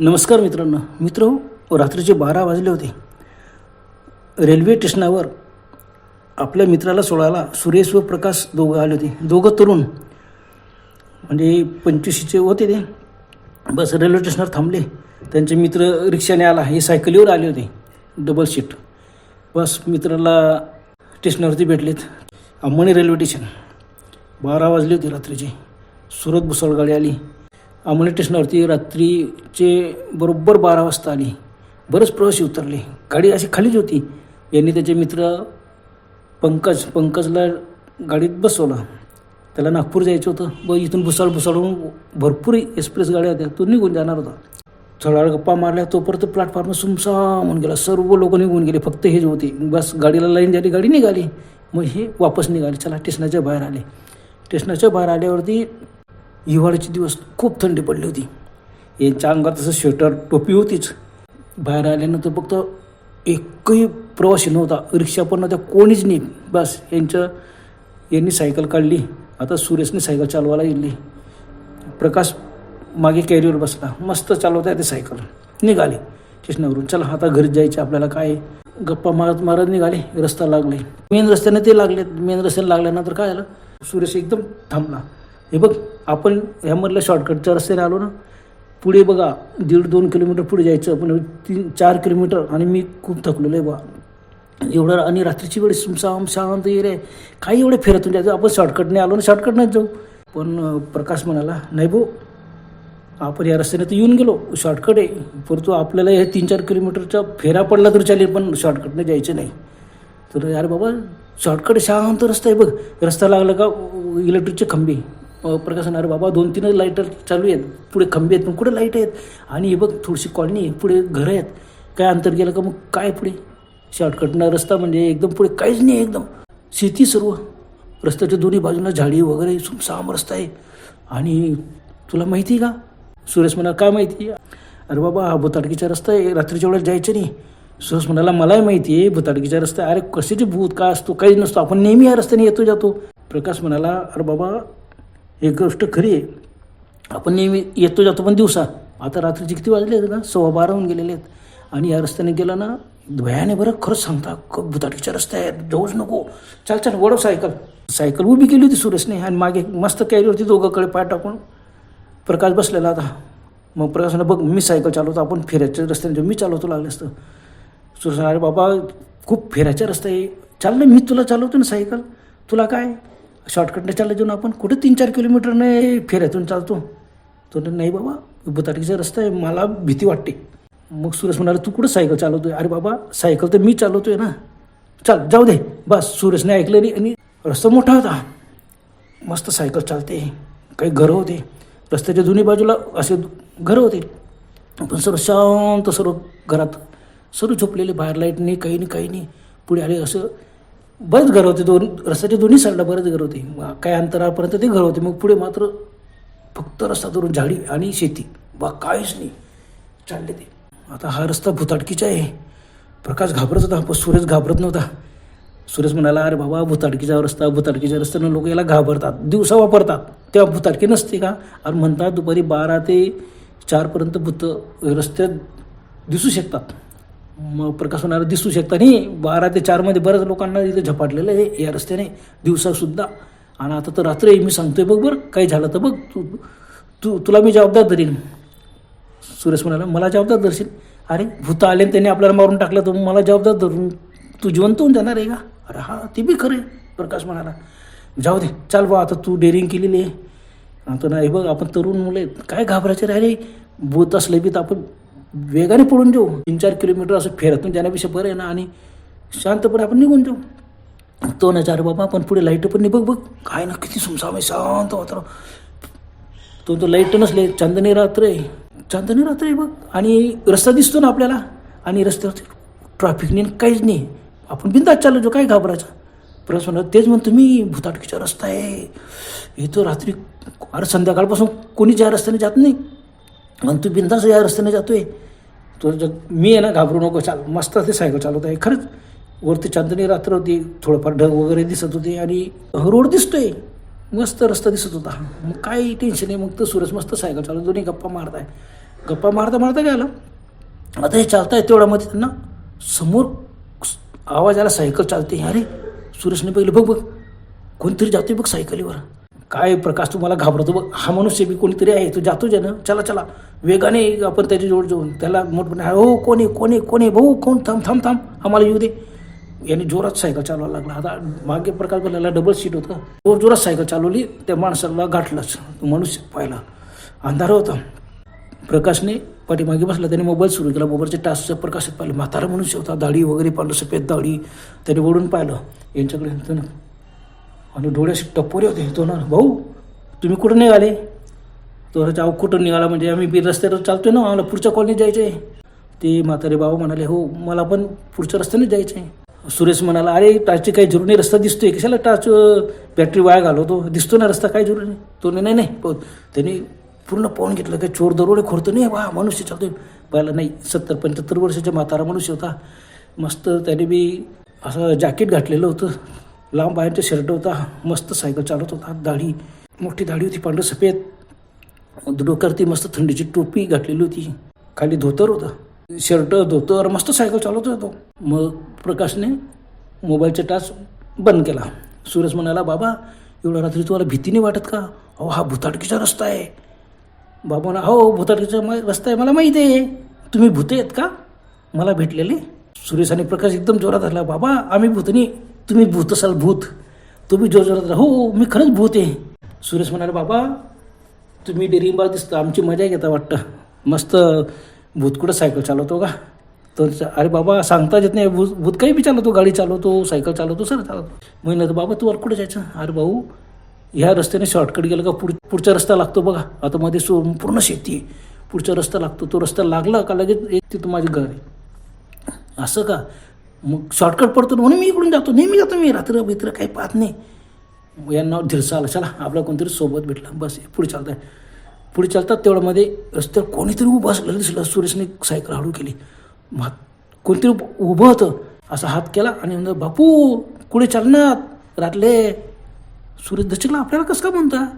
नमस्कार मित्रांनो. मित्र हो, रात्रीचे बारा वाजले होते. रेल्वे स्टेशनावर आपल्या मित्राला सोडायला सुरेश व प्रकाश दोघं आले होते. दोघं तरुण म्हणजे पंचवीसचे होते ते. बस रेल्वे स्टेशनवर थांबले. त्यांचे मित्र रिक्षाने आला. हे सायकलीवर आले होते. डबल सीट बस मित्राला स्टेशनवरती भेटलेत. Ambani railway station. बारा वाजले होते रात्रीचे. सुरत भुसावळ गाडी आली. अंमणी स्टेशनवरती रात्रीचे बरोबर बारा वाजता आली. बरंच प्रवासी उतरले. गाडी अशी खालीच होती. यांनी त्याचे मित्र पंकज पंकजला गाडीत बसवलं. त्याला नागपूर जायचं होतं. व इथून भुसाळ भुसाळून भरपूर एक्सप्रेस गाड्या होत्या. तो निघून जाणार होता. थोडा गप्पा मारल्या. तोपर्यंत प्लॅटफॉर्म सुमसाम होऊन गेला. सर्व लोक निघून गेले. फक्त हेच होते बस गाडीला लाईन झाली गाडी निघाली. मग हे वापस निघाले. चला स्टेशनाच्या बाहेर आले. स्टेशनाच्या बाहेर आल्यावरती हिवाळ्याचे दिवस खूप थंडी पडली होती. यांच्या अंगात तसं स्वेटर टोपी होतीच. बाहेर आल्यानंतर फक्त एकही प्रवासी नव्हता. रिक्षा पण नव्हत्या कोणीच नाही. बस यांचं यांनी सायकल काढली. आता सुरेशने सायकल चालवायला गेली प्रकाश मागे कॅरीवर बसला. मस्त चालवता येते सायकल निघाले. कृष्णावरून चला आता घरी जायचे. आपल्याला काय गप्पा मारत मारत निघाले. रस्ता लागले. मेन रस्त्याने ते लागले मेन रस्त्याने लागल्यानंतर काय झालं? सुरेश एकदम थांबला. हे बघ आपण ह्यामधल्या शॉर्टकटच्या रस्त्याने आलो ना पुढे बघा दीड दोन किलोमीटर पुढे जायचं पण तीन चार किलोमीटर आणि मी खूप थकलेलो आहे बा एवढं आणि रात्रीची वेळ सुमसाम शांत एरिया आहे काही एवढे फिरतून जायचं आपण शॉर्टकटने आलो ना शॉर्टकटनेच जाऊ. पण प्रकाश म्हणाला नाही भाऊ आपण या रस्त्याने तर येऊन गेलो शॉर्टकट आहे. परंतु आपल्याला हे तीन चार किलोमीटरचा फेरा पडला तर चालेल पण शॉर्टकटने जायचं नाही. तर यार बाबा शॉर्टकट शांत रस्ता आहे बघ. रस्ता लागला का इलेक्ट्रिकचे खंबे. प्रकाशन अरे बाबा दोन तीन लाईटर चालू आहेत. पुढे खंबे आहेत पण कुठे लाइट आहेत? आणि हे बघ थोडीशी कॉलनी आहे. पुढे घरं आहेत. काय अंतर गेलं का मग? काय पुढे? शॉर्टकटनं रस्ता म्हणजे एकदम पुढे काहीच नाही एकदम. शेती सर्व. रस्त्याच्या दोन्ही बाजूला झाडी वगैरे सुमसाम रस्ता आहे. आणि तुला माहिती आहे का? सुरेश म्हणाला काय माहिती? अरे बाबा हा भुताटकीचा रस्ता आहे. रात्रीच्या वेळेला जायचं नाही. सुरेश म्हणाला मलाही माहिती आहे भुताटकीचा रस्ता आहे. अरे कशाची भूत काय असतो काहीच नसतो. आपण नेहमी या रस्त्याने येतो जातो. प्रकाश म्हणाला अरे बाबा एक गोष्ट खरी आहे. आपण नेहमी येतो जातो पण दिवसा. आता रात्रीचे किती वाजले आहेत ना? सव्वा बारा होऊन गेलेले आहेत. आणि या रस्त्याने गेला ना भयाने बरं खरंच सांगता क- रस्ते आहेत. जाऊच नको. चाल चल वडव सायकल. सायकल उभी केली होती सुरेशने आणि मागे मस्त कॅरीवरती दोघंकडे पाय टाकून. प्रकाश बसलेला आता मग प्रकाशनं बघ मी सायकल चालवतो आपण फिरायच्या रस्त्याने मी चालवतो लागले असतं. सुरेश अरे बाबा खूप फिरायचा रस्ता आहे. चाल ना मी तुला चालवतो ना सायकल. तुला काय? शॉर्टकटने चालला जाऊन आपण कुठे तीन चार किलोमीटरने फिरायतून चालतो? तो नाही बाबा बुताटीचा रस्ता आहे मला भीती वाटते. मग सुरेश म्हणाला तू कुठं सायकल चालवतोय? अरे बाबा सायकल तर मी चालवतोय ना. चल जाऊ दे. बस सुरेशने ऐकलं नाही आणि रस्ता मोठा होता. मस्त सायकल चालते काही घरं होते. रस्त्याच्या दोन्ही बाजूला असे घरं होते. पण सर्व शांत सर्व घरात सर्व झोपलेले बाहेर लाइट नाही काही नाही काही नाही पुढे आले असं बरेच घरं होते दोन रस्त्याच्या दोन्ही साईडला बरेच घरं होते. मग काही अंतरापर्यंत ते घर होते. मग पुढे मात्र फक्त रस्ता धरून झाडी आणि शेती. बा काहीच नाही. चालले ते. आता हा रस्ता भुताटकीचा आहे. प्रकाश घाबरत होता. पण सुरेश घाबरत नव्हता. सुरेश म्हणाला अरे बाबा भुताटकीचा रस्ता भुताटकीच्या रस्त्यानं लोक याला घाबरतात. दिवसा वापरतात. तेव्हा भुताटकी नसते का? आणि म्हणतात दुपारी बारा ते चारपर्यंत भूत रस्त्यात दिसू शकतात. मग प्रकाश म्हणाला दिसू शकतात नाही. बारा ते चारमध्ये बऱ्याच लोकांना इथे झपाटलेलं आहे. या रस्त्याने दिवसासुद्धा आणि आता तर रात्र मी सांगतोय बघ बरं काही झालं तर बघ. तू तू तुला मी जबाबदार धरीन. सुरेश म्हणाला मला जबाबदार धरशील? अरे भूत आले आणि त्यांनी आपल्याला मारून टाकलं तर मला जबाबदार धरून तू जिवंत होऊन जाणार आहे का? अरे हा ते बी खरं प्रकाश म्हणाला. जाऊ दे चाल बा आता तू डेअरिंग केलेली आहे. आता नाही बघ आपण तरुण मुलं आहेत. काय घाबरायचे राहिले? भूत असले बी तर आपण वेगाने पडून जाऊ. तीन चार किलोमीटर असं फेरतून जाण्यापेक्षा बरं आहे ना? आणि शांतपणे आपण निघून जाऊ. तो ना चार बाबा आपण पुढे लाइट पण नाही. बघ बघ. काय ना किती सुमसाम आहे शांत वातावरण. तो तो लाइट नसले चांदणी रात्र आहे. चांदणी रात्र आहे बघ. आणि रस्ता दिसतो ना आपल्याला. आणि रस्त्यावर ट्रॅफिक नाही काहीच नाही. आपण बिंदात चाललो जो काय घाबरायचं? प्रश्न म्हणलं तेच म्हणतो मी भुताटकीचा रस्ता आहे. इथं रात्री अरे संध्याकाळपासून कोणीच ज्या रस्त्याने जात नाही आणि तू बिंदास या रस्त्याने जातोय. तो जग मी आहे ना घाबरू नको चाल. मस्त ते सायकल चालवत आहे. खरंच वरती चांदणी रात्र होती थोडंफार ढग वगैरे दिसत होते आणि रोड दिसतोय. मस्त रस्ता दिसत होता. मग काही टेन्शन नाही मग तर सुरज मस्त सायकल चालवत दोन्ही गप्पा मारताय. गप्पा मारता मारता काय आलं आता हे चालताय तेवढ्यामध्ये त्यांना समोर आवाज आला सायकल चालते. अरे सुरेशने बघितलं. बघ बघ. कोणतरी जाते बघ सायकलीवर. काय प्रकाश तुम्हाला घाबरतो बघ. हा मनुष्य बी कोणीतरी आहे तो जातो जे ना. चला चला. वेगाने आपण त्याच्याजवळ जाऊन त्याला मोठपणे हो कोणी कोणी कोणी भाऊ कोण? थांब थांब थांब. आम्हाला येऊ दे. याने जोरात सायकल चालवायला लागला. आता मागे प्रकाश बोलायला डबल सीट होतं. जोर जोरात सायकल चालवली. त्या माणसाला गाठलंच. तो मनुष्य पाहिला. अंधार होता. प्रकाशने पाठीमागे बसला. त्याने मोबाईल सुरू केला. मोबाईलच्या टास्क प्रकाशात पाहिलं. म्हातारा मनुष्य होता. दाढी वगैरे पाहिलं. सफेद दाढी. त्याने वडून पाहिलं. यांच्याकडे आणि डोळ्याशी टप्पोरे होते. तो ना भाऊ तुम्ही कुठं निघाले? तो म्हणायचा, कुठं निघाला म्हणजे आम्ही बी रस्त्यावर चालतोय ना आम्हाला पुढच्या कॉलनीत जायचं आहे ते म्हातारे बाबा म्हणाले हो मला पण पुढच्या रस्त्यानेच जायचं आहे सुरेश म्हणाला अरे टाची काही जरुरी नाही रस्ता दिसतोय कशाला टाच बॅटरी वाया घालवतो? दिसतो ना रस्ता काय जरुरी नाही. तो नाही नाही नाही त्यांनी पूर्ण पाहून घेतलं काय चोर दरोडे खोडतो नाही वा मनुष्य चालतोय. पहिला नाही सत्तर पंच्याहत्तर वर्षाचा म्हातारा मनुष्य होता. मस्त त्याने बी असं जॅकेट घातलेलं होतं. लांब बाहेरचा शर्ट होता मस्त सायकल चालवत होता दाढी मोठी दाढी होती पांढरं सफेद. डोक्यावरती मस्त थंडीची टोपी घातलेली होती. खाली धोतर होतं. शर्ट धोतर मस्त सायकल चालवत होतो मग प्रकाशने मोबाईलचा टाच बंद केला. सूरज म्हणाला बाबा एवढ्या रात्री तुम्हाला भीती नाही वाटत का? अहो हा भुताटकीचा रस्ता आहे. बाबा म्हणा हो भुताटकीचा मा- रस्ता आहे मला माहिती आहे. तुम्ही भूते आहेत का? मला भेटलेले. सुरेश आणि प्रकाश एकदम जोरात आला बाबा आम्ही भूतनी तुम्ही भूत असाल भूत. तुम्ही जोर जोरात हो मी खरंच भूत आहे. सुरेश म्हणाले बाबा तुम्ही डेरिंगबाज दिसता. आमची मजा घेता वाटतं. मस्त भूत कुठं सायकल चालवतो का? तर अरे बाबा सांगता येत नाही. भूत भूत काही बी चालवतो गाडी चालवतो सायकल चालवतो सर चालवतो. म्हणलं तर बाबा तू कुठं जायचं? अरे भाऊ ह्या रस्त्याने शॉर्टकट गेलं का? पुढ पुढचा रस्ता लागतो बघा. आता मध्ये सो पूर्ण शेती पुढचा रस्ता लागतो. तो रस्ता लागला का लगेच एक तिथं माझी घर असं का? मग शॉर्टकट पडतो म्हणून मी इकडून जातो. नेहमी जातो मी. रात्र बित्र काही पाहत नाही. यांना धीरसा आला चला आपला कोणतरी सोबत भेटला. बस पुढे चालत आहे पुढे चालतात तेवढ्यामध्ये रस्त्यावर कोणीतरी उभं असलेलं दिसलं. सुरेशने सायकल हळू केली. मग कोणतरी उभं- होतं. असा हात केला आणि म्हणजे बापू कुठे चालणार? रातले. सुरेश दचकला आपल्याला कसं का म्हणता?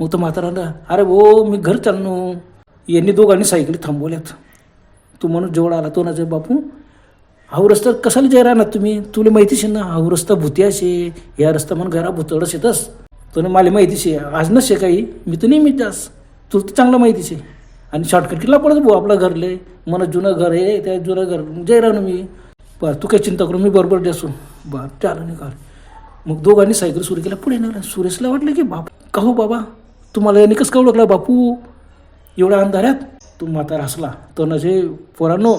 मग तर म्हातारा अरे भो मी घर चालणो यांनी दोघांनी सायकली थांबवल्यात. तू म्हणून जेवढा आला. तो ना जे बापू हा रस्ता कशाला जे राहणार तुम्ही? तुला माहिती शे ना हा रस्ता भुतियाशे या रस्ता म्हणून घरा भुतळच येतस. तुला मला माहिती आहे आज नसे काही मी तर नेहमीच जास. तुला तर चांगलं माहितीच आहे. आणि शॉर्टकट किल्ला पडत भाऊ आपलं घरले मला जुनं घर आहे त्या जुनं घर. जय राहणं मी. बरं तू काय चिंता करू मी बरोबर द्यासू बरं चालू नाही कर मग दोघांनी सायकल सुरू केला पुढे निघाला. सुरेशला वाटलं की बाप का हो बाबा? तुम्हाला याने कसं का ओळखला बापू? एवढ्या अंधाऱ्यात तू म्हातार हसला. तर नसे पोरांनो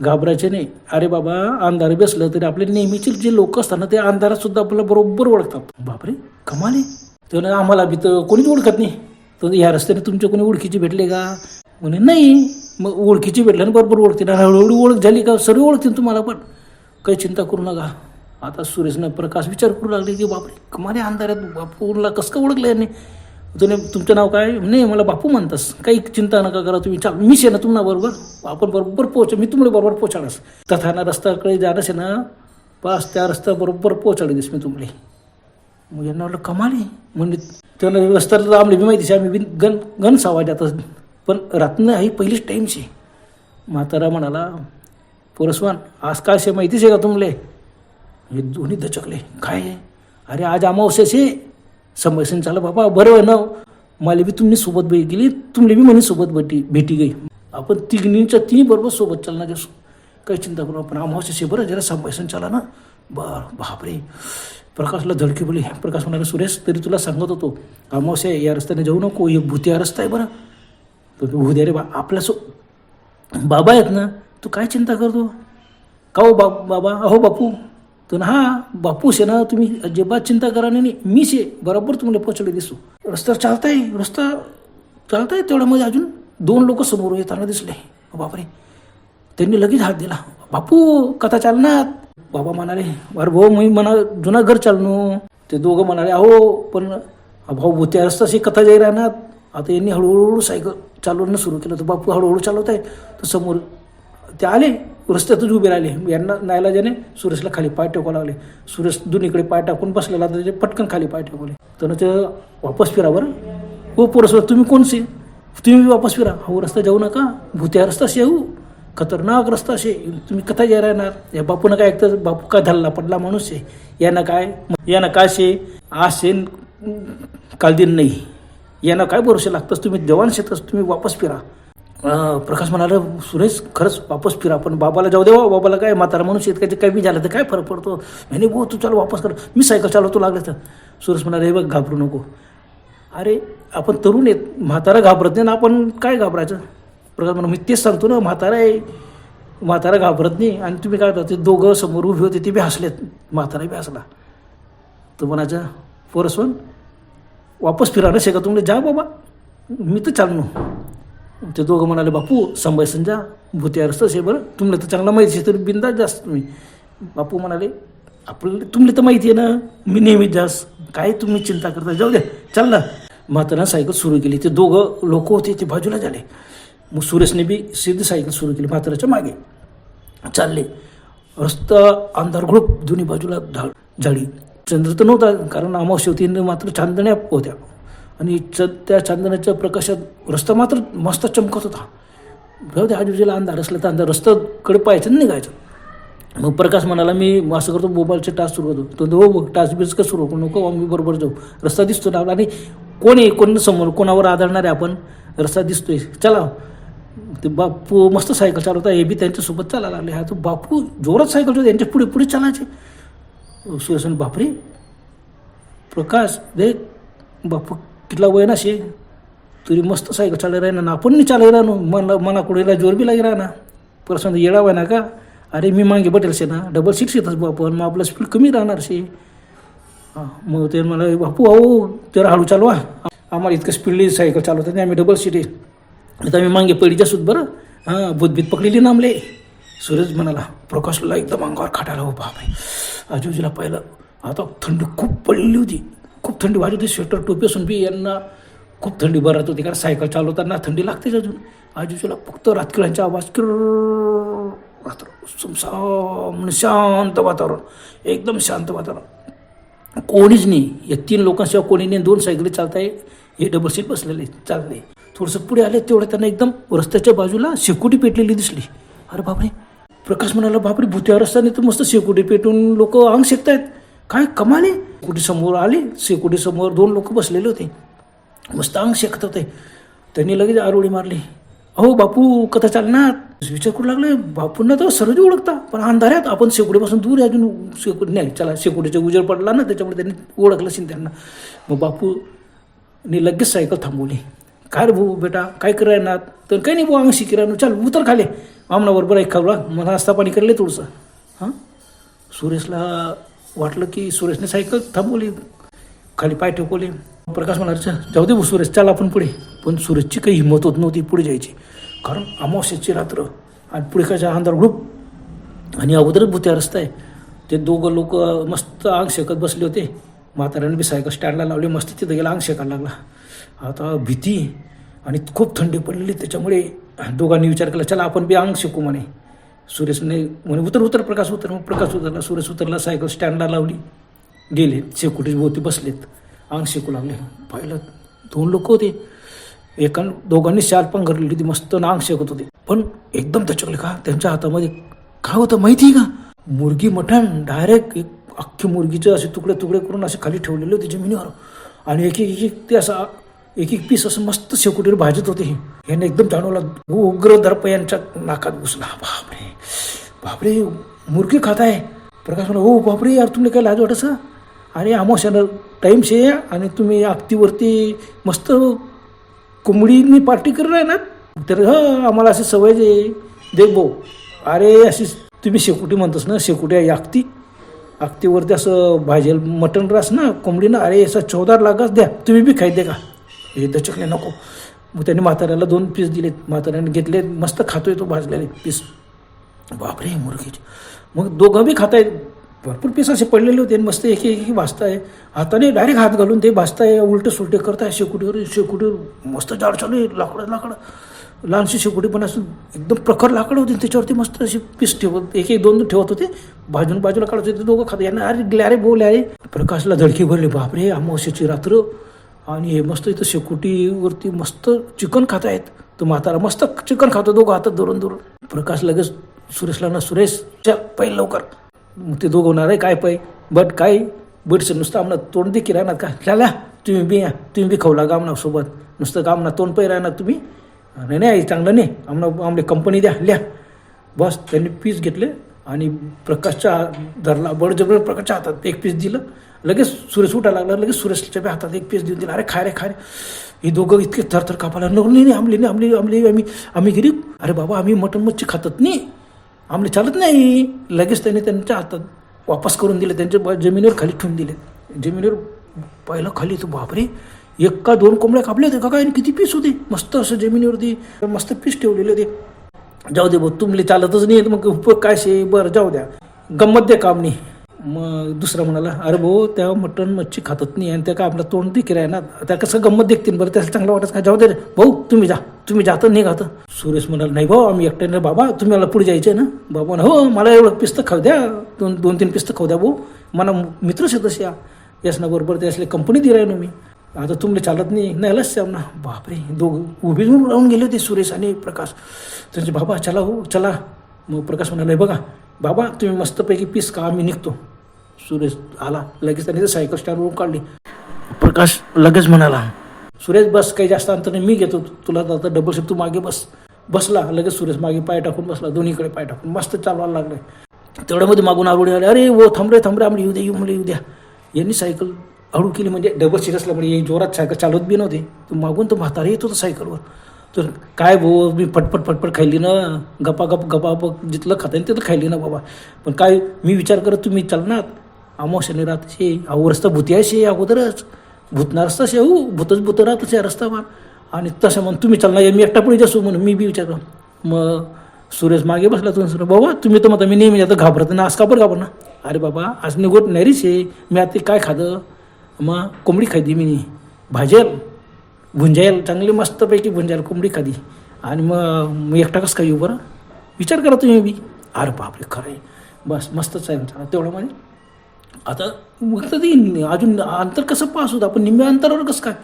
घाबरायचे नाही. अरे बाबा अंधार बसलं तरी आपले नेहमीचे जे लोक असतात ना ते अंधारात सुद्धा आपल्याला बरोबर ओळखतात. बापरे कमाले तर आम्हाला बी तर कोणीच ओळखत नाही. तर ह्या रस्त्याने तुमच्या कोणी ओळखीचे भेटले का? म्हणे नाही. मग ओळखीची भेटले बरोबर ओळखते. ना हळूहळू ओळख झाली का? सर्व ओळखतील तुम्हाला पण. काही चिंता करू नका. आता सुरेशनं प्रकाश विचार करू लागले की बापरे कमाले अंधारात. बापूला कसं का ओळखलं यांनी? तुम्ही तुमचं नाव काय? नाही मला बापू म्हणतास. काही चिंता नका करा तुम्ही चाल. मीच आहे ना तुम्हाला बरोबर आपण बरोबर पोहोच मी तुम्हाला बरोबर पोचडस तथा ना रस्त्याकडे जाणंच आहे ना. पास त्या रस्त्या बरोबर पोचाडे दिस मी तुम्हाला. मग यांना वाटलं कमाल आहे. म्हणजे त्यांना रस्त्याला आमले बी माहितीच आम्ही बिन गण गण सावाज आता पण रात्र ही पहिलीच टाईमची म्हातारा म्हणाला पुरस्वान आज काय शे माहितीच आहे का तुमले हे दोन्ही दचकले. काय आहे? अरे आज अमावस्याचे संभाषण झालं बाबा बरं आहे ना. मला बी तुम्ही सोबत भेट गेली तुम्ही बी म्हणे सोबत भेटी भेटी गई. आपण तिघणींच्या तिन्ही बरोबर सोबत चालणार जसो काही चिंता करू आपण अमावस्याशी बरं जरा संभाषण चाला ना. बरं बापरे प्रकाशला धडकी बोली प्रकाश म्हणाला सुरेश तरी तुला सांगत होतो अमावस्या या रस्त्याने जाऊ नको. हे भूतिया रस्ता आहे बरं. तर उद्या रे बा आपल्या सो बाबा आहेत ना तू काय चिंता करतो? का हो बाबा? अहो बापू तर ना हा बापूस आहे ना तुम्ही अजिबात चिंता करा नाही मीच आहे. बरोबर तुम्हाला पोचले दिसू. रस्ता चालताय रस्ता चालताय तेवढ्यामध्ये अजून दोन लोक समोर येताना दिसले. बापरे. त्यांनी लगेच हात दिला. बापू कथा चालणार? बाबा म्हणाले अरे भाऊ मी म्हणा जुना घर चालणो. ते दोघं म्हणाले अहो पण भाऊ भूत्या रस्ता अशी कथा जाई राहणार आता यांनी हळूहळू सायकल चालवणं सुरू केलं. तर बापू हळूहळू चालवत आहे तर समोर ते आले. रस्त्यातच उभे राहिले. यांना नायलाजाने सुरेशला खाली पाय टेकावं लागले. सुरेश दोन्हीकडे पाय टाकून बसलेला त्याचे पटकन खाली पाय टेकवले तर ते वापस फिरा हो पोरस तुम्ही कोणसे तुम्ही वापस फिरा. हो रस्ता जाऊ नका. भूत्या रस्ता शेऊ खतरनाक रस्ता शे तुम्ही कथा जे राहणार या बापून काय ऐकतं? बापू काय धल्ला पडला माणूस आहे? यानं काय? यानं काय शे आज शेन काल दिन नाही. यानं काय भरोसे लागतंच तुम्ही देवान शेतच तुम्ही वापस फिरा. प्रकाश म्हणाला सुरेश खरंच वापस फिरा आपण बाबाला जाऊ देवा हो, बाबाला काय म्हातारा म्हणून शेतकऱ्याचे काही बी झालं तर काय फरक पडतो? म्हणे भाऊ तू चालू वापस कर मी सायकल चालवतो लागलं तर. सुरेश म्हणाले हे बघ घाबरू नको. अरे आपण तरुण आहेत म्हातारा घाबरत नाही ना आपण काय घाबरायचं? प्रकाश म्हणा मी तेच सांगतो ना म्हातारा आहे म्हातारा घाबरत नाही आणि तुम्ही काय करता ते दोघं समोर उभे होते ते बी हसलेत म्हातारा बी हसला. तर म्हणायचं पोरसवन वापस फिरा ना शेका तुम्ही जा बाबा मी तर चाललो. ते दोघं म्हणाले बापू संभायसन जा भूत्या रस्ता शे बरं तुम्हाला तर चांगला माहिती आहे तर बिंदा जास्त तुम्ही. बापू म्हणाले आपल्याला तुम्हाला तर माहिती आहे ना मी नेहमीच जास काय तुम्ही चिंता करता? जाऊ द्या चाल ना. म्हातारा सायकल सुरू केली ते दोघं लोक होते ते बाजूला झाले. मग सुरेशने बी सिद्ध सायकल सुरू केली म्हाताराच्या मागे. चालले. रस्ता अंधार ग्रुप दोन्ही बाजूला झाड झाडी. चंद्र तर नव्हता कारण अमावशी होती मात्र चांदण्या होत्या. आणि च त्या चांदण्याच्या प्रकाशात रस्ता मात्र मस्त चमकत होता. जाऊ दे आजूबाजूला अंधार असला तर अंधार रस्त्याकडे पाहायचं निघायचं. मग प्रकाश म्हणाला मी असं करतो मोबाईलचे टास्क सुरू होतो तो हो बघ टास्क बिस्क का सुरू करू? नको आम्ही बरोबर जाऊ. रस्ता दिसतो ना आपला आणि कोण आहे कोण समोर कोणावर आदळणार आहे आपण रस्ता दिसतोय. चला. ते बापू मस्त सायकल चालवता हे बी त्यांच्यासोबत चालायला लागले. हा तो बापू जोरात सायकल चालवतो यांच्या पुढे पुढे चालायचे. सुरेशन बापरे प्रकाश दे बापू कितला वय ना शे तरी मस्त सायकल चालू राहिना ना. आपण नाही चालत राहणो मला मना कुठेला जोर बी लागे राहणार. परसंत येडा वय ना का? अरे मी मागे बटेल शे ना. डबल सीट येतच बापन मग आपलं स्पीड कमी राहणार शे. हां मग ते मला बापू अहो जरा हळू चालवा आम्हाला इतकं स्पीडली सायकल चालवत नाही आम्ही डबल सीट आहे. आता आम्ही मागे पडीच्या सुद्धा बरं. हां भूतभीत पकडलेली ना आमले सूरज म्हणाला प्रकाशला एकदम अंगावर खाटायला हो बापरे आजूबाजूला पाहिलं आता थंडी खूप पडलेली होती. खूप थंडी वाजत होती स्वेटर टोपी असून बी यांना खूप थंडी भरत होती कारण सायकल चालवताना थंडी लागतेच अजून. आजूबाजूला फक्त रातकिळांचा आवाज किर रात्र सुमसाम शांत वातावरण एकदम शांत वातावरण कोणीच नाही या तीन लोकांशिवाय कोणी नाही दोन सायकली चालताय हे डबल सीट बसलेले चालले थोडंसं पुढे आले तेवढं त्यांना एकदम रस्त्याच्या बाजूला शेकोटी पेटलेली दिसली अरे बापरे प्रकाश म्हणाला बापरे भुत्या रस्त्याने तर मस्त शेकोटी पेटून लोक अंग शेकतायत काय कमाले कुठे समोर आले शेकोटी समोर दोन लोक बसलेले होते. मस्त अंग शेकत होते. त्यांनी लगेच आरोळी मारली. अहो बापू कथा चालणार. विचार करू लागले बापूंना तर सरज ओळखता पण अंधाऱ्यात आपण शेकोडीपासून दूर अजून. शेकोटी नाही चला शेकोटीचा उजेड पडला ना त्याच्यामुळे त्यांनी ओळखलं असेल त्यांना. मग बापूने लगेच सायकल थांबवली. काय रे भाऊ बेटा काय करायला तर काही नाही भाऊ अंग शिकिरानो चल उतर खाले. आमना बरोबर एक खावला मला नाश्ता पाणी करले थोडंसं. हां? सुरेशला वाटलं की सुरेशने सायकल थांबवली खाली पाय ठेवले प्रकाश म्हणाले जाऊ दे सुरेश चाल आपण पुढे. पण सुरेशची काही हिंमत होत नव्हती पुढे जायची. कारण अमावस्याची रात्र आणि पुढे काय अंधार ग्रुप आणि अगोदरच भुत्या रस्ता आहे. ते दोघं लोक मस्त आंग शेकत बसले होते. म्हाताऱ्याने बी सायकल स्टँडला लावली मस्त तिथं गेला आंग शेकायला लागला. आता भीती आणि खूप थंडी पडलेली त्याच्यामुळे दोघांनी विचार केला चला आपण बी अंग शिकू म्हणे. सुरेशने म्हणे उतर उतर प्रकाश उतर मग प्रकाश उतरला सुरेश उतरला सायकल स्टँडला लावली गेले. शेकोटी भोवती बसलेत. अंग शिकू लागले. पाहिलं दोन लोक होते. एका दोघांनी शाल पण घरली होती. मस्त ना अंग शेकत होते. पण एकदम त्याच्याकडे का? त्यांच्या हातामध्ये काय होतं माहिती आहे का? मुर्गी मटण डायरेक्ट एक अख्खी मुर्गीचे असे तुकडे तुकडे करून असे खाली ठेवलेले होते जमिनीवर. आणि एक एक एक ते असा एक एक पीस असं मस्त शेकोटीवर भाजत होते याने एकदम जाणवला उग्र दर्प यांच्या नाकात घुसला. बापरे बापरे मुर्गी खात आहे. प्रकाश म्हणा हो बापरे यार तुम्ही काय लाज वाटस अरे अमावस्यानं टाईम शे आणि तुम्ही अगतीवरती मस्त कोंबडीनी पार्टी करत आहे ना? तर ह आम्हाला अशी सवय जे दे भाऊ. अरे अशी तुम्ही शेकोटी म्हणतोस ना शेकोटी आहे अगती अगतीवरती असं भाजेल मटण रास ना कोंबडीनं अरे असं चौदार लागाच द्या. तुम्ही बी खायते का? हे दचकले नको. मग त्यांनी म्हाताऱ्याला दोन पीस दिलेत. म्हाताऱ्याने घेतले मस्त खातोय तो भाजलेले पीस बापरे मुर्गीचे. मग दोघं बी खातायत. भरपूर पीस असे पडलेले होते आणि मस्त एक एक भाजताय. हाताने डायरेक्ट हात घालून ते भाजताय उलटे सुलटे करताय शेकुटीवर शेकुटीवर मस्त जाड चालू आहे लाकडं लाकडं. लहानशी शेकुटी पण असून एकदम प्रखर लाकडं होती त्याच्यावरती मस्त अशी पीस ठेवत एक एक दोन दोन ठेवत होते. बाजून बाजूला काढत होते दोघं खात. यांना अरे ग्लॅरे बोल आहे प्रकाशला धडकी भरली. बापरे अमावस्याची रात्र. आणि हे मस्त इथं शेकोटीवरती मस्त चिकन खात आहेत. तो म्हातारा मस्त चिकन खातो दोघं हातात धरून धरून. प्रकाश लगेच सुरेशला ना सुरेश चल पै लवकर. मग ते दोघं होणार आहे काय पै? बट काय? बटचं नुसतं आमना तोंड देखील राहणार का? चला तुम्ही बी या तुम्ही बी खाऊ लागा आमना सोबत. नुसतं का आमना तोंड पै राहणार तुम्ही? नाही नाही चांगलं नाही. आमना आमले कंपनी द्या ल्या. बस त्यांनी पीस घेतले आणि प्रकाशच्या हात- धरला बळजबरी प्रकाशच्या हातात एक पीस दिलं. लगेच सुरेश उठायला लागला लगेच सुरेशच्या हातात एक पीस देऊन दिला. अरे खाय रे खाय रे. हे दोघं इतके थरथर कापायला नको नाही नाही आमले नाही आमले आमले आम्ही आम्ही गिरी अरे बाबा आम्ही मटण मच्छी खातात नाही. आमले चालत नाही. लगेच त्यांनी त्यांच्या हातात वापस करून दिले. त्यांच्या जमिनीवर खाली ठेवून दिले. जमिनीवर पहिलं खाली तो बापरे. एक का दोन कोंबड्या कापले होते का काय आणि किती पीस होते. मस्त असं जमिनीवरती मस्त पीस ठेवलेले होते. जाऊ दे भाऊ तुमले चालतच नाही मग उपयोग काय शे? बरं जाऊ द्या. गंमत दे काम नाही मग दुसरा म्हणाला अरे भाऊ त्या मटण मच्छी खातत नाही आणि त्या काय आपलं तोंड देखील आहे ना त्या कसं गंमत देखतील बरं त्याला चांगलं वाटत का जाऊ दे भाऊ तुम्ही जा तुम्ही जाता नाही खातं सुरेश म्हणाला नाही भाऊ आम्ही एकट्याने बाबा तुम्ही मला पुढे जायचं ना. बाबा ना हो मला एवढं पिस्त खाऊ द्या दोन दोन तीन पिस्त खाऊ द्या भाऊ मला मित्रच आहे तसे या यासना बरोबर त्यासले कंपनी दिलाय ना मी आता तुमले चालत नाही. नाही आलाच ना बापरे दोघं उभे राहून गेले होते सुरेश आणि प्रकाश. त्यांचे बाबा चला हो चला. मग प्रकाश म्हणाले बघा बाबा तुम्ही मस्तपैकी पीस का आम्ही निघतो. सुरेश आला. लगेच त्याने सायकल स्टँडवरून काढली. प्रकाश लगेच म्हणाला. सुरेश बस काही जास्त अंतर नाही. मी घेतो. तुला आता डबल शिफ्ट तू मागे बस. बसला. लगेच सुरेश मागे पाय टाकून बसला. दोन्हीकडे पाय टाकून. मस्त चालवायला लागले. तेवढ्यामध्ये मागून आवडी आले. अरे वो थांबरे थांबरे आम्ही येऊ द्या येऊ म्हणले येऊ द्या. यांनी सायकल हळू केली. म्हणजे डबल सीट असल्यामुळे जोरात सायकल चालवत बी नव्हते. तर मागून तर म्हातारा येत होतं सायकलवर तर काय भाऊ मी पटपट पटपट खाल्ली ना. गपा गप गपा गप. जिथलं खाता येईल तिथलं खाल्ली ना बाबा. पण काय मी विचार करत तुम्ही चालणार? अमावस्याने राहत शे अहो रस्ता भूती शे अगोदरच. भूतना रस्ता शे हो भूतच भूत राहत शे रस्ता मार आणि तसं म्हणून तुम्ही चालणार मी एकटा पुढे जासू म्हणून मी बी विचार मग सुरेश मागे बसला तुम्ही सर बाबा तुम्ही तर म्हणता मी नेहमी आता घाबरत ना आज का बरं घाबर ना अरे बाबा आज निघत नाही रे शे मी आता काय खातं मग कोंबडी खायची मी. भाजेल भुंजायल चांगली मस्तपैकी भुंजायल कोंबडी खादी. आणि मग मी एकटा कसं काय येऊ बरं? विचार करा तुम्ही बी. अरे बापरे खरं आहे. बस मस्तच आहे चला तेवढं म्हणजे आता मग ते अजून अंतर कसं पास होतं आपण निम्म्या अंतरावर कसं काय?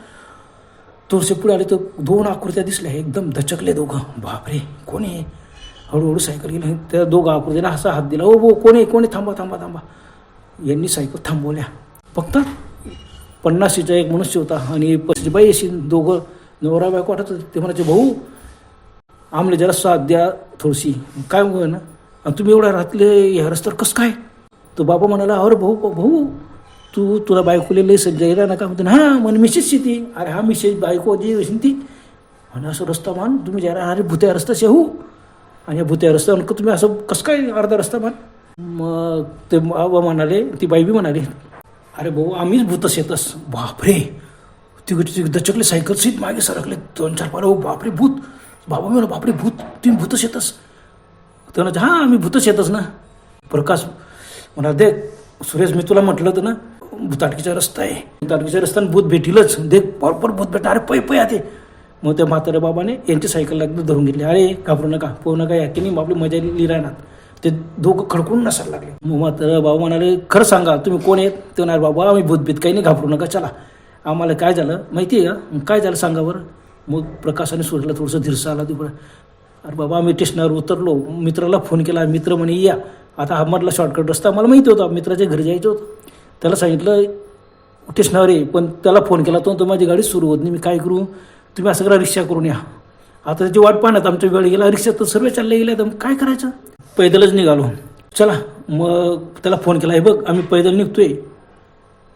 थोडसे पुढे आले तर दोन आकृत्या दिसल्या. एकदम धचकले दोघं. बापरे कोण आहे हळूहळू सायकल गेली. त्या दोघं आकृतीला असा हात दिला. ओ बो कोण आहे कोण आहे थांबा थांबा थांबा. यांनी सायकल थांबवल्या. फक्त पन्नाशीचा एक मनुष्य होता आणि पस्तीस बाई अशी दोघं नवरा बायको वाटत होते ते म्हणायचे भाऊ आमले जरा साथ द्या थोडीशी. काय हो ना? आणि तुम्ही एवढ्या राहतले ह्या रस्त्यावर कसं काय? तो बाबा म्हणाला अरे भाऊ भाऊ तू तुला बायकोले लय सज्जा नका. म्हणते हां म्हणे मिसेस शेती. अरे हा मिसेस बायको जी असेल ती म्हणा असं रस्ता मान तुम्ही जायला अरे भुत्या रस्ता शेहू. आणि या भुत्या रस्त्यावर तुम्ही असं कसं काय अर्धा रस्ता मान मग ते बाबा म्हणाले ती बाई बी म्हणाली अरे भाऊ आम्हीच भूतस येतस बापरे तिकडे दचकले सायकल सीट मागे सरकले दोन चार पार बापरे भूत. बाबा मी म्हणा बापरे भूत तुम्ही भूत येतस ते हां आम्ही भूतच येतस ना. प्रकाश म्हणा देख सुरेश मी तुला म्हटलं होतं ना भूताटकीचा रस्ता आहे. भूताटकीच्या रस्त्याने भूत भेटीलच. देख प्रॉपर भूत भेटा अरे पै पै आते मग त्या म्हाताऱ्या बाबाने यांची सायकल लागली धरून घेतली. अरे घाबरू नका पोहू नका या की नाही? आपली मजा लिही राहणार. ते दोघं खडकून नसायला लागले. मग म्हातारा बाबा म्हणाले खरं सांगा तुम्ही कोण आहेत? ते म्हणाले बाबा आम्ही भूतभीत काही नाही घाबरू नका चला. आम्हाला काय झालं? माहिती आहे का? काय झालं सांगा बरं. मग प्रकाशाने सुरला थोडंसं धीरसा आला तिकडं. अरे बाबा आम्ही स्टेशनवर उतरलो. मित्राला फोन केला मित्र म्हणे या. आता हा मधला शॉर्टकट रस्ता मला माहिती होता. मित्राच्या घरी जायचं होतं. त्याला सांगितलं स्टेशनवर ये. पण त्याला फोन केला तो माझी गाडी सुरू होत नाही. मी काय करू? तुम्ही असं करा रिक्षा करून या. आता त्याची वाट पाहण्यात आमच्या वेळ गेला. रिक्षा तर सर्व चालले गेल्या. तर मग काय करायचं? पैदलच निघालो. चला मग त्याला फोन केला हे बघ आम्ही पैदल निघतोय.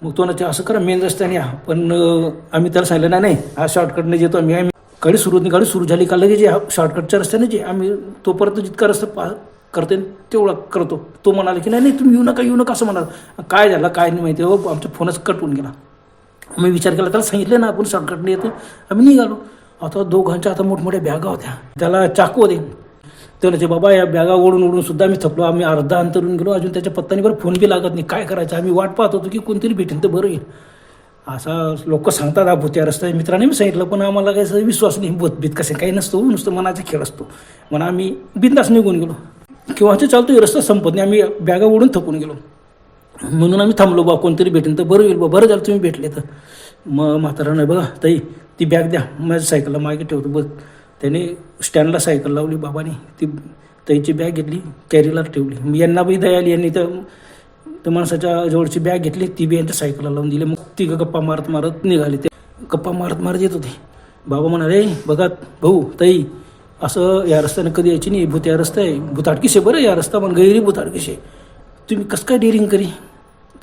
मग तो ना असं करा मेन रस्त्याने या. पण आम्ही त्याला सांगितलं नाही नाही हा शॉर्टकटने येतो आम्ही. आम्ही गाडी सुरू होती गाडी सुरू झाली का लगेच या. शॉर्टकटच्या रस्त्याने जे आम्ही तोपर्यंत जितका रस्ता पा करते तेवढा करतो. तो म्हणाला की नाही नाही तुम्ही येऊ नका येऊ नका असं म्हणाल. काय झालं? काय नाही माहिती. हो आमचा फोनच कट होऊन गेला. आम्ही विचार केला त्याला सांगितलं ना आपण शॉर्टकटने येतो आम्ही निघालो. आता दोघांच्या आता मोठमोठ्या बॅगा होत्या. त्याला चाकू होते. त्याला बाबा या बॅगा ओढून ओढून सुद्धा आम्ही थकलो. आम्ही अर्धा अंतरून गेलो. अजून त्याच्या पत्तानी बरं फोन बी लागत नाही. काय करायचं? आम्ही वाट पाहत होतो की कोणतरी भेटेल तर बरं येईल असा लोक सांगतात हा भूत्या रस्ता मित्राने मी सांगितलं पण आम्हाला काही असं विश्वास नाही. भूतभीत कसे? काही नसतो. हो, नुसतं मनाचा खेळ असतो. म्हणून आम्ही बिंदास निघून गेलो. किंवा ते चालतो रस्ता संपत नाही. आम्ही बॅगा ओढून थकून गेलो. म्हणून आम्ही थांबलो बा कोणतरी भेटेन. तर बरं येईल बा बरं झालं तुम्ही भेटले तर. मग म्हातारानं बघा ताई ती बॅग द्या. माझ्या सायकलला मागे ठेवतो बघ. त्याने स्टँडला सायकल लावली बाबाने. ती ताईची बॅग घेतली कॅरीला ठेवली. मग यांना बी दया आली यांनी तर त्या माणसाच्या जवळची बॅग घेतली ती बी यांच्या सायकलला लावून दिली. मग ती गप्पा मारत मारत निघाली. ते गप्पा मारत मारत येत होते. बाबा म्हणाले बघा भाऊ ताई असं या रस्त्याने कधी यायची नाही भूत या रस्ता आहे. भूताटकीश बरं या रस्ता पण गैरी भूताटकीश तुम्ही कसं काय डेअरिंग करी?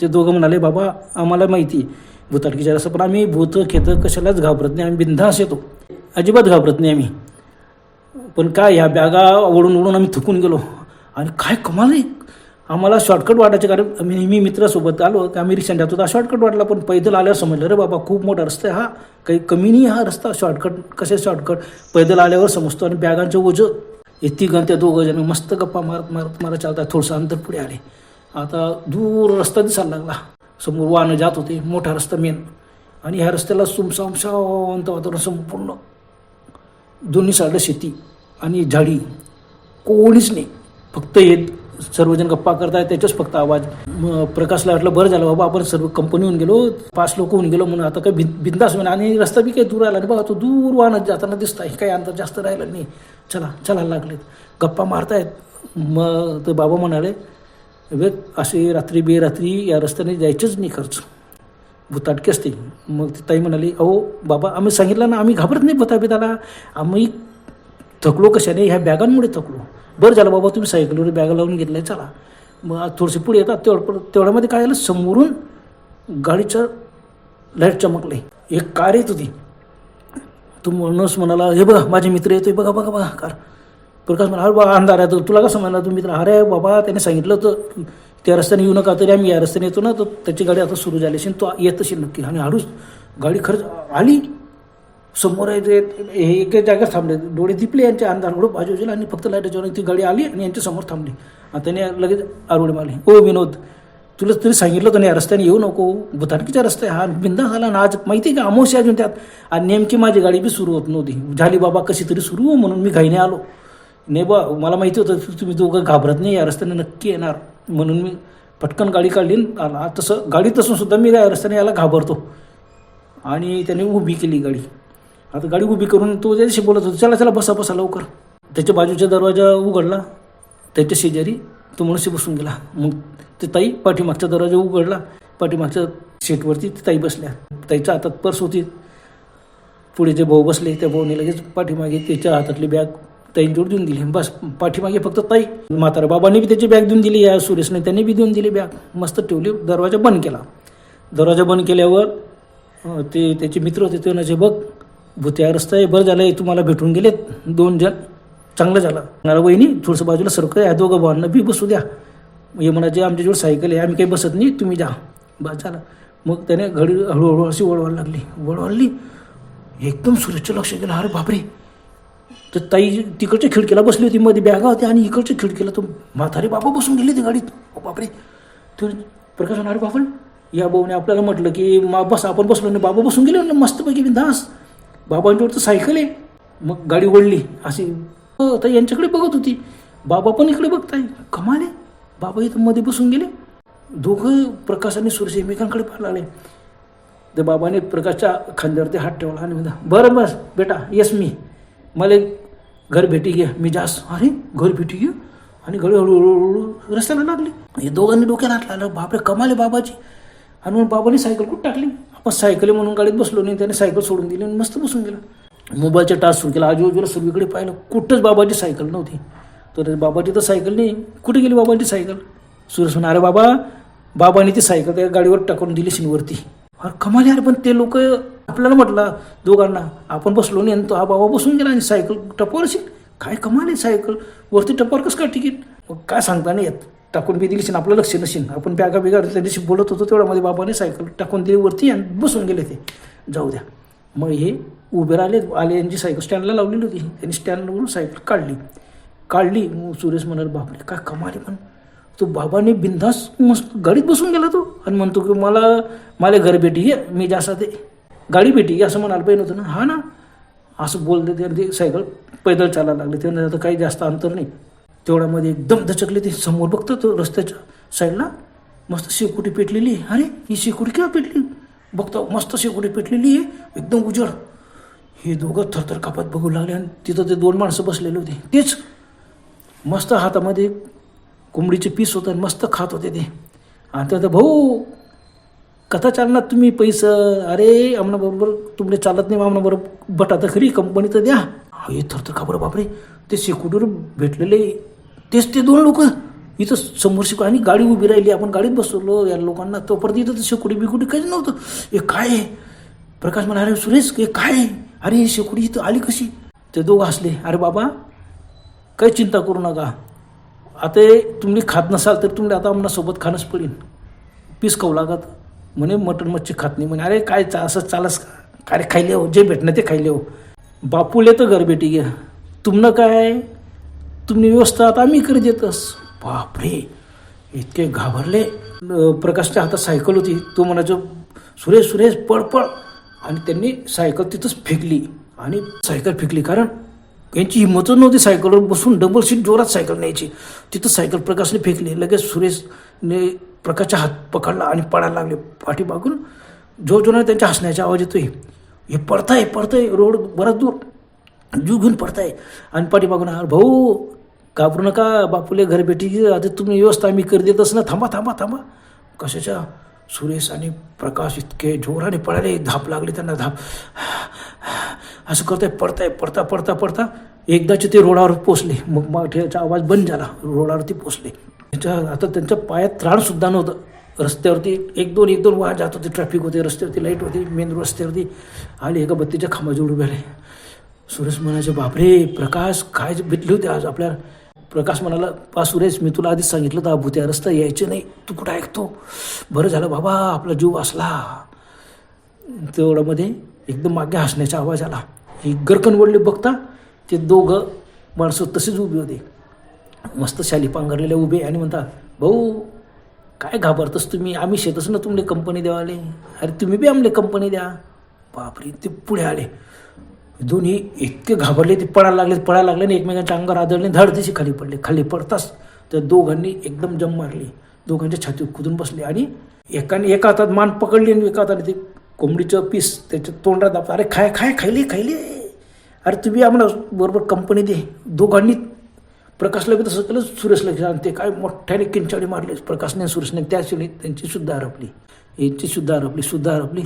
ते दोघं म्हणाले बाबा आम्हाला माहिती आहे भूताटकीच्या रस्ता पण आम्ही भूत खेतं कशालाच घाबरत नाही आम्ही बिनधास येतो. अजिबात घाबरत नाही आम्ही. पण काय ह्या बॅगा ओढून ओढून आम्ही थुकून गेलो. आणि काय कमाल आहे. आम्हाला शॉर्टकट वाटायचे कारण मी नेहमी मित्रासोबत आलो की आम्ही रिक्षाने जातो होता. शॉर्टकट वाटला पण पैदल आल्यावर समजलं रे बाबा खूप मोठा रस्ता आहे हा. काही कमी नाही हा रस्ता. शॉर्टकट कसे शॉर्टकट पैदल आल्यावर समजतो आणि बॅगांचं ओझं. इतकी गण त्या दोघं जण. मस्त गप्पा मारत मारत मारत चालतात थोडंसं अंतर पुढे आले. आता दूर रस्ता दिसायला लागला. समोर वाहनं जात होते. मोठा रस्ता मेन आणि ह्या रस्त्याला सुमसाम शांत वातावरण संपूर्ण. दोन्ही साईडला शेती आणि झाडी. कोणीच नाही. फक्त येत सर्वजण गप्पा करतायत त्याच्याच फक्त आवाज. मग प्रकाशला वाटलं बरं झालं बाबा आपण सर्व कंपनीहून गेलो पाच लोक होऊन गेलो म्हणून आता काही बिन बिंदास होईल आणि रस्ता बी काही दूर आला नाही. बघा तो दूर वाहनच जाताना दिसत आहे काही अंतर जास्त राहिलं नाही. चला चलायला लागलेत. गप्पा मारतायत. मग ते बाबा म्हणाले वेग असे रात्री बेरात्री या रस्त्याने जायचंच नाही खर्च. भूताटके असते मग ताई म्हणाली अहो बाबा आम्ही सांगितलं ना आम्ही घाबरत नाही भूताबिताला आम्ही थकलो कशाने? ह्या बॅगांमुळे थकलो. बरं झालं बाबा तुम्ही सायकलवर बॅगा लावून घेतल्या चला. मग आज थोडेसे पुढे येतात तेवढं तेवढ्यामध्ये काय झालं समोरून गाडीचं लाइट चमकले एक कार येत होती. तो माणूस म्हणाला हे बघा माझे मित्र येतोय बघा बघा बघा कार. प्रकाश म्हणा अरे बा अंधार आहे. तर तुला कसं म्हणाला तुम्ही मित्र अरे बाबा त्याने सांगितलं होतं त्या रस्त्याने येऊ नका तरी आम्ही या रस्त्याने येतो ना तर त्याची गाडी आता सुरू झाली असेल तो येत असेल नक्की. आणि हळूच गाडी खरंच आली. समोर आहे हे एका जागेत थांबले. डोळे दिपले यांच्या अंधार बाजू बाजूला आणि फक्त लाइट जेवण ती गाडी आली आणि यांच्या समोर थांबली. आणि त्याने लगेच आरोडी मारले. ओ विनोद तुला तरी सांगितलं होतं नाही या रस्त्याने येऊ नको. भुताटकीचा रस्ता आहे हा. बिंदा झाला ना आज. माहिती आहे का? अमावस्या अजून त्यात. आणि नेमकी माझी गाडी बी सुरू होत नव्हती. झाली बाबा कशी तरी सुरू हो म्हणून मी घाईने आलो. नाही बा मला माहिती होतं तुम्ही दोघं घाबरत नाही या रस्त्याने नक्की येणार. म्हणून मी पटकन गाडी काढली आला. तसं गाडीत असून सुद्धा मी या रस्त्याने याला घाबरतो. आणि त्याने उभी केली गाडी. आता गाडी उभी करून तो त्याच्याशी बोलत होता. चला चला बसा बसा लवकर. त्याच्या बाजूचा दरवाजा उघडला. त्याच्या शेजारी तो मनुष्य बसून गेला. मग ते ताई पाठीमागचा दरवाजा उघडला. पाठीमागच्या सीटवरती ताई बसल्या. ताईच्या हातात पर्स होती. पुढे जे भाऊ बसले त्या भाऊने लगेच पाठीमागे त्याच्या हातातली बॅग ताईंजवळ देऊन दिली. बस पाठीमागे फक्त ताई. म्हातारा बाबांनी बी त्याची बॅग देऊन दिली या सुरेशने त्यांनी बी देऊन दिली बॅग. मस्त ठेवली दरवाजा बंद केला. दरवाजा बंद केल्यावर ते त्याचे मित्र होते ते म्हणायचे बघ भुत्या रस्ता बरं झालं तुम्हाला भेटून गेलेत. दोन जण चांगलं झालं. मला वहिनी थोडंसं बाजूला सरकं या दोघं भावांना बी बसू द्या. हे म्हणायचे आमच्याजवळ सायकल आहे आम्ही काही बसत नाही तुम्ही जा. बस झालं. मग त्याने घडी हळूहळू अशी वळवायला लागली. वळवाली एकदम सुरेशचं लक्ष गेलं. अरे बापरे. तर ताई तिकडच्या खिडकीला बसली होती मध्ये बॅगा होत्या आणि इकडच्या खिडकीला तो म्हातारे बाबा बसून गेले ते गाडीत. ओ बापरे. तर प्रकाश अरे बापण या भाऊने आपल्याला म्हटलं की मा बस आपण बसलो नाही बाबा बसून गेले मस्तपैकी बिंदास बाबांच्यावर तर सायकल आहे. मग गाडी ओढली अशी हो तर यांच्याकडे बघत होती. बाबा पण इकडे बघताय. कमाल आहे. बाबा इथं मध्ये बसून गेले. दोघं प्रकाश आणि सुरेश एकमेकांकडे पाहायला आले तर बाबाने प्रकाशच्या खांद्यावरती हात ठेवला आणि म्हणा बरं बस बेटा येस मी. मला घर भेटी घ्या मी जास. अरे घर भेटी घ्या आणि घडी हळूहळू हळूहळू रस्त्याला लागली हे दोघांनी डोक्याला हात लागला बापरे कमाले बाबाची. आणि मग बाबाने सायकल कुठं टाकली? आपण सायकल म्हणून गाडीत बसलो नाही त्याने सायकल सोडून दिली आणि मस्त बसून गेला. मोबाईलचा टास्क सुरू केला. आजूबाजूला सर्वीकडे पाहिलं कुठंच बाबाची सायकल नव्हती. तर बाबाची तर सायकल नाही. कुठे गेली बाबाची सायकल? सुरेश म्हणा अरे बाबा बाबाने ती सायकल त्या गाडीवर टाकून दिली शिनवरती. अरे कमाल यार पण ते लोक आपल्याला म्हटलं दोघांना आपण बसलो नाही आणि तो हा बाबा बसून गेला आणि सायकल टपावर असेल काय कमाल आहे सायकल वरती टपावर कसं काय तिकीट? मग काय सांगता नाही येत. टाकून बी दिली आपलं लक्ष नसेल आपण बॅगा बिगा त्या दिवशी बोलत होतो तेवढ्यामध्ये बाबाने सायकल टाकून दिली वरती आणि बसून गेले ते. जाऊ द्या. मग हे उभे राहिले आले यांची सायकल स्टँडला लावलेली होती त्यांनी स्टँडवरून सायकल काढली. काढली. मग सुरेश म्हणाल बापरे काय कमाली म्हण पण. तो बाबाने बिंदास मस्त गाडीत बसून गेला तो. आणि म्हणतो की मला मला घर भेटी घे मी जास्त ते गाडी भेटी असं म्हणायला पाहिजे होतं ना. हा ना. असं बोलते ते ते सायकल पैदल चालायला लागले. ते आता काही जास्त अंतर नाही. तेवढ्यामध्ये एकदम दचकले ते. समोर बघतो तो रस्त्याच्या साईडला मस्त शेकोटी पेटलेली अरे ही शेकोटी केव्हा पेटली? बघतो मस्त शेकोटी पेटलेली आहे. एकदम उजळ. हे दोघं थरथर कापत बघू लागले आणि तिथं ते दोन माणसं बसलेले होते. तेच मस्त हातामध्ये कोंबडीचे पीस होतं आणि मस्त खात होते ते. आणि त्यात भाऊ कथा चालणार तुम्ही पैसं? अरे आम्हाला बरोबर तुमने चालत नाही आम्हाला बरोबर बट खरी कंपनी तर द्या. हे थरथर का बरं बापरे? ते शेकुटीवर भेटलेले तेच ते दोन लोक. इथं समोर शिकू आणि गाडी उभी राहिली आपण गाडीत बसवलो. या लोकांना तोपर्यंत इथं शेकोडी बिकुडी बिकुटी काहीच नव्हतं. हे काय आहे प्रकाश म्हणा अरे सुरेश हे काय आहे अरे ही शेकोडी इथं आली कशी? ते दोघं हसले. अरे बाबा काही चिंता करू नका. आता हे तुम्ही खात नसाल तर तुम्ही आता आम्हाला सोबत खाणंच पडेल. पीस खाऊ लागत. म्हणे मटण मच्छी खात नाही. म्हणे अरे काय चा असं चालस का? काय खायले हो? जे भेटणं ते खायले हो. बापूले तर घर घ्या तुमनं काय तुम्ही व्यवस्था आता आम्ही इकडे देतस बापरे इतके घाबरले. प्रकाशच्या हातात सायकल होती. तो म्हणायचो सुरेश सुरेश पळ पळ. आणि त्यांनी सायकल तिथंच फेकली. आणि सायकल फेकली कारण यांची हिंमतच नव्हती सायकलवर बसून. डबल सीट जोरात सायकल न्यायची. तिथं सायकल प्रकाशने फेकली. लगेच सुरेशने प्रकाशचा हात पकडला आणि पडायला लागले. पाठीमागून जो जोराने त्यांच्या हसण्याचा आवाज येतोय. हे पडताय पडताय रोड बराच दूर. जीव घेऊन पडताय आणि पाठीमागून भाऊ घाबरू नका बापूले घरबेटी आता तुम्ही व्यवस्था आम्ही कर देतच ना थांबा थांबा थांबा. कशाच्या? सुरेश आणि प्रकाश इतके जोराने पळाले धाप लागली त्यांना धाप. असं करताय पडताय पडता पडता पडता. एकदाचे ते रोडावर पोचले. मग माठ्याचा आवाज बंद झाला. रोडावरती पोचले. त्याच्या आता त्यांच्या पायात त्राणसुद्धा नव्हतं. रस्त्यावरती एक दोन एक दोन वाहन जात होते. ट्रॅफिक होते रस्त्यावरती लाइट होती मेन रस्त्यावरती. आले एका बत्तीच्या खांबाजवळ उभे राहिले. सुरेश म्हणायचे बापरे प्रकाश काय भेटले होते आज आपल्या प्रकाश म्हणाला पा सुरेश मी तुला आधीच सांगितलं तर भूत्या रस्ता यायचे नाही. तू कुठं ऐकतो. बरं झालं बाबा आपला जीव वाचला. तेवढ्यामध्ये एकदम मागे हसण्याचा आवाज आला. ही गरकन वडली बघता ते दोघं माणसं तसेच उभी होते. मस्त शाली पांघरलेले उभे आणि म्हणतात भाऊ काय घाबरतस तुम्ही? आम्ही शेतच ना तुमले कंपनी द्यावाले. अरे तुम्ही बी आमले कंपनी द्या. बापरे ते पुढे आले. दोन्ही इतके घाबरले ते पळायला लागले पळायला लागले आणि एकमेकांच्या अंगावर आदळले धड दिशी खाली पडले. खाली पडताच त्या दोघांनी एकदम जम मारली. दोघांच्या छातीवर कुदून बसले आणि एकाने एका हातात मान पकडली आणि एका हाताने ते कोंबडीचं पीस त्याच्या तोंडात दाबलं. अरे खाय खाय खायले खायले. अरे तुम्ही आम्हाला बरोबर कंपनी दे. दोघांनी प्रकाशला बी तसं केलं सुरेशला आणि ते काय मोठ्याने किंचाळी मारले. प्रकाशने सुरेशने त्या क्षणी त्यांची सुद्धा हरपली. यांची सुद्धा हरपली सुद्धा हरपली.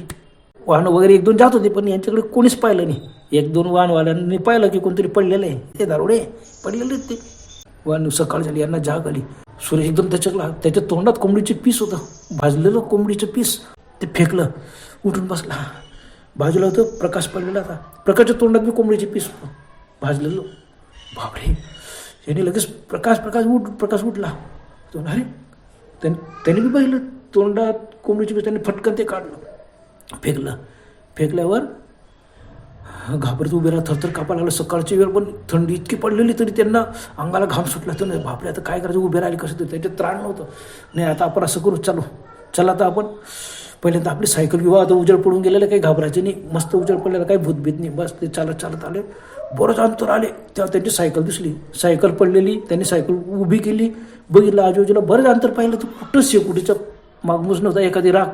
वाहनं वगैरे एक दोन जात होते पण यांच्याकडे कोणीच पाहिलं नाही. एक दोन वाहनवाल्यांनी पाहिलं की कोणतरी पडलेलं आहे. ते दारोडे पडलेले ते. वाहन सकाळ झाली यांना जाग आली. सूर्य एकदम त्याच्याकला त्याच्या तोंडात कोंबडीचे पीस होतं. भाजलेलं कोंबडीचं पीस. ते फेकलं. उठून बसला. बाजूला होतं प्रकाश पडलेला होता. प्रकाशच्या तोंडात बी कोंबडीचे पीस होतं. भाजलेलं. बापरे. याने लगेच प्रकाश प्रकाश उठ प्रकाश उठला. तो अरे त्याने त्याने बी पाहिलं. तोंडात कोंबडीचे पीस. त्याने फटकन ते काढलं. फेकलं. फेकल्यावर घाबरत उभे राहा थरथर कापा लागलं. सकाळची वेळ पण थंडी इतकी पडलेली तरी त्यांना अंगाला घाम सुटला तर नाही. बापरे आता काय करायचं? उभे राहिले कसं? तर त्याच्यात त्राण नव्हतं. नाही आता आपण असं करू. चालू. चला आता आपण. पहिल्यांदा आपली सायकल किंवा आता उजळ पडून गेलेलं काही घाबरायचे नाही. मस्त उजळ पडलेलं काही भूतभीत नाही. बस ते चालत चालत आले. बरंच अंतर आले. तेव्हा त्यांची सायकल दिसली. सायकल पडलेली त्यांनी सायकल उभी केली. बघितलं आजूबाजूला बरंच अंतर पाहिलं. तर कुठंच शेकुटीचं मागमूस नव्हता एखादी राख.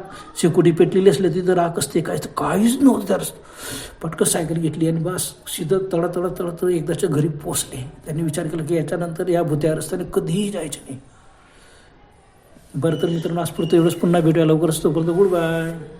शेकोटी पेटलेली असली तिथं राख असते. काय तर काहीच नव्हतं त्या पटकन सायकल घेतली आणि बस सिधं तळ तळ तळ तळ एकदाच्या घरी पोचले त्यांनी विचार केला की याच्यानंतर या भुत्या रस्त्याने कधीही जायचे नाही. बरं तर मित्रांनो आजपुरतं एवढंच. पुन्हा भेटूया. लवकरच तोपर्यंत गुड बाय.